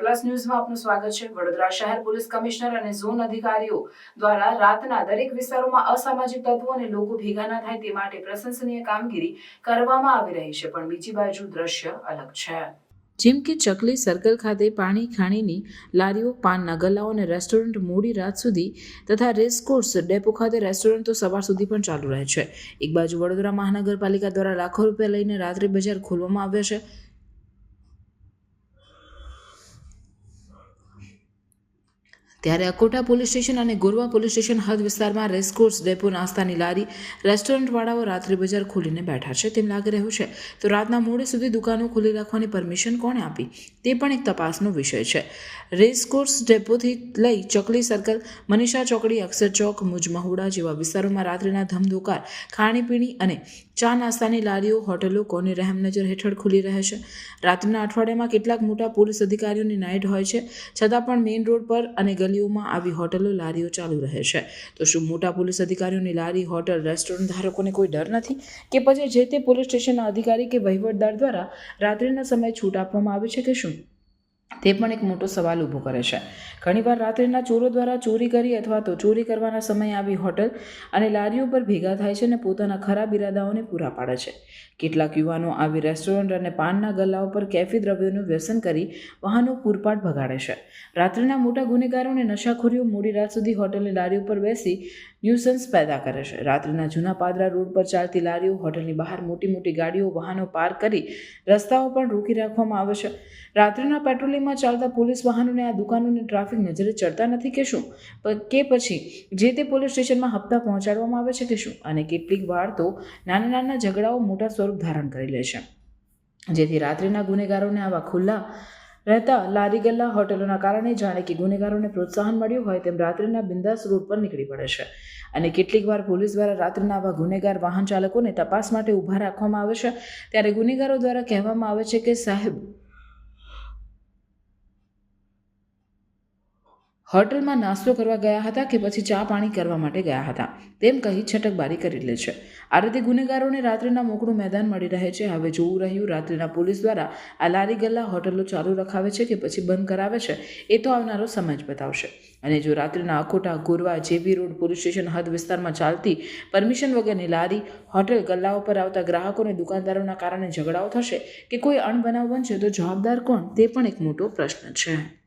Plus ન્યૂઝમાં આપનું સ્વાગત છે. વડોદરા શહેર પોલીસ કમિશનર અને ઝોન અધિકારીઓ દ્વારા રાતના દરેક વિસ્તારોમાં અસામાજિક તત્વો અને લોકો ભેગા ન થાય તે માટે પ્રશંસનીય કામગીરી કરવામાં આવી રહી છે. પણ બીજી બાજુ દ્રશ્ય અલગ છે. જેમ કે ચકલી સર્કલ ખાતે પાણી ખાણીની લારીઓ, પાનના ગલ્લાઓ અને રેસ્ટોરન્ટ મોડી રાત સુધી તથા રેસકોર્સ ડેપો ખાતે રેસ્ટોરન્ટ તો સવાર સુધી પણ ચાલુ રહે છે. એક બાજુ વડોદરા મહાનગરપાલિકા દ્વારા લાખો રૂપિયા લઈને રાત્રિ બજાર ખોલવામાં આવ્યા છે. ત્યારે અકોટા પોલીસ સ્ટેશન અને ગોરવા પોલીસ સ્ટેશન હદ વિસ્તારમાં રેસકોર્સ ડેપો નાસ્તાની લારી રેસ્ટોરન્ટવાળાઓ રાત્રિ બજાર ખોલીને બેઠા છે તેમ લાગી રહ્યું છે. તો રાતના મોડે સુધી દુકાનો ખુલ્લી રાખવાની પરમિશન કોણે આપી? તે પણ એક તપાસનો વિષય છે. રેસકોર્સ ડેપોથી લઈ ચકલી સર્કલ, મનીષા ચોકડી, અક્ષર ચોક, મુજ મહુડા જેવા વિસ્તારોમાં રાત્રિના ધમધોકાર, ખાણીપીણી અને ચા નાસ્તાની લારીઓ, હોટલો, કોની રહેમ નજર હેઠળ ખુલી રહે છે? રાત્રિના અઠવાડિયામાં કેટલાક મોટા પોલીસ અધિકારીઓની નાઇટ હોય છે. છતાં પણ મેઇન રોડ પર અને ગલીઓમાં આવી હોટલો લારીઓ ચાલુ રહે છે. તો શું મોટા પોલીસ અધિકારીઓની લારી, હોટલ, રેસ્ટોરન્ટ ધારકોને કોઈ ડર નથી? કે પછી જે તે પોલીસ સ્ટેશનના અધિકારી કે વહીવટદાર દ્વારા રાત્રિના સમયે છૂટ આપવામાં આવે છે કે શું? તે પણ એક મોટો સવાલ ઊભો કરે છે. ઘણીવાર રાત્રિના ચોરો દ્વારા ચોરી કરી અથવા તો ચોરી કરવાના સમયે આવી હોટલ અને લારીઓ પર ભેગા થાય છે અને પોતાના ખરાબ ઇરાદાઓને પૂરા પાડે છે. કેટલાક યુવાનો આવી રેસ્ટોરન્ટ અને પાનના ગલ્લાઓ પર કેફી દ્રવ્યોનું વ્યસન કરી વાહનો પૂરપાટ ભગાડે છે. રાત્રિના મોટા ગુનેગારો અને નશાખોરીઓ મોડી રાત સુધી હોટલની લારીઓ પર બેસી ન્યુસન્સ પેદા કરે છે. રાત્રિના જૂના પાદરા રોડ પર ચાલતી લારીઓ, હોટલની બહાર મોટી મોટી ગાડીઓ, વાહનો પાર્ક કરી રસ્તાઓ પણ રોકી રાખવામાં આવે છે. રાત્રિના પેટ્રોલિંગમાં ચાલતા પોલીસ વાહનોને આ દુકાનોની ટ્રાફિક નજરે ચડતા નથી કે શું? કે પછી જે તે પોલીસ સ્ટેશનમાં હપ્તા પહોંચાડવામાં આવે છે કે શું? અને કેટલીક વાર તો નાના નાના ઝઘડાઓ મોટા સ્વરૂપ ધારણ કરી લે છે. જેથી રાત્રિના ગુનેગારોને આવા ખુલ્લા રહેતા લારી ગલ્લા હોટલોના કારણે જાણે કે ગુનેગારોને પ્રોત્સાહન મળ્યું હોય તેમ રાત્રિના બિંદાસ રોડ પર નીકળી પડે છે. અને કેટલીક વાર પોલીસ દ્વારા રાત્રિના આવા ગુનેગાર વાહન ચાલકોને તપાસ માટે ઊભા રાખવામાં આવે છે. ત્યારે ગુનેગારો દ્વારા કહેવામાં આવે છે કે સાહેબ હોટલમાં નાસ્તો કરવા ગયા હતા કે પછી ચા પાણી કરવા માટે ગયા હતા? તેમ કહી છટકબારી કરી લે છે. આ રીતે ગુનેગારોને રાત્રિના મોકળું મેદાન મળી રહે છે. હવે જોવું રહ્યું, રાત્રિના પોલીસ દ્વારા આ લારી ગલ્લા હોટલો ચાલુ રખાવે છે કે પછી બંધ કરાવે છે, એ તો આવનારો સમય બતાવશે. અને જો રાત્રિના અખોટા ગોરવા જેવી રોડ પોલીસ સ્ટેશન હદ વિસ્તારમાં ચાલતી પરમિશન વગરની લારી હોટેલ ગલ્લાઓ પર આવતા ગ્રાહકોને દુકાનદારોના કારણે ઝઘડાઓ થશે કે કોઈ અણબનાવ બનશે તો જવાબદાર કોણ? તે પણ એક મોટો પ્રશ્ન છે.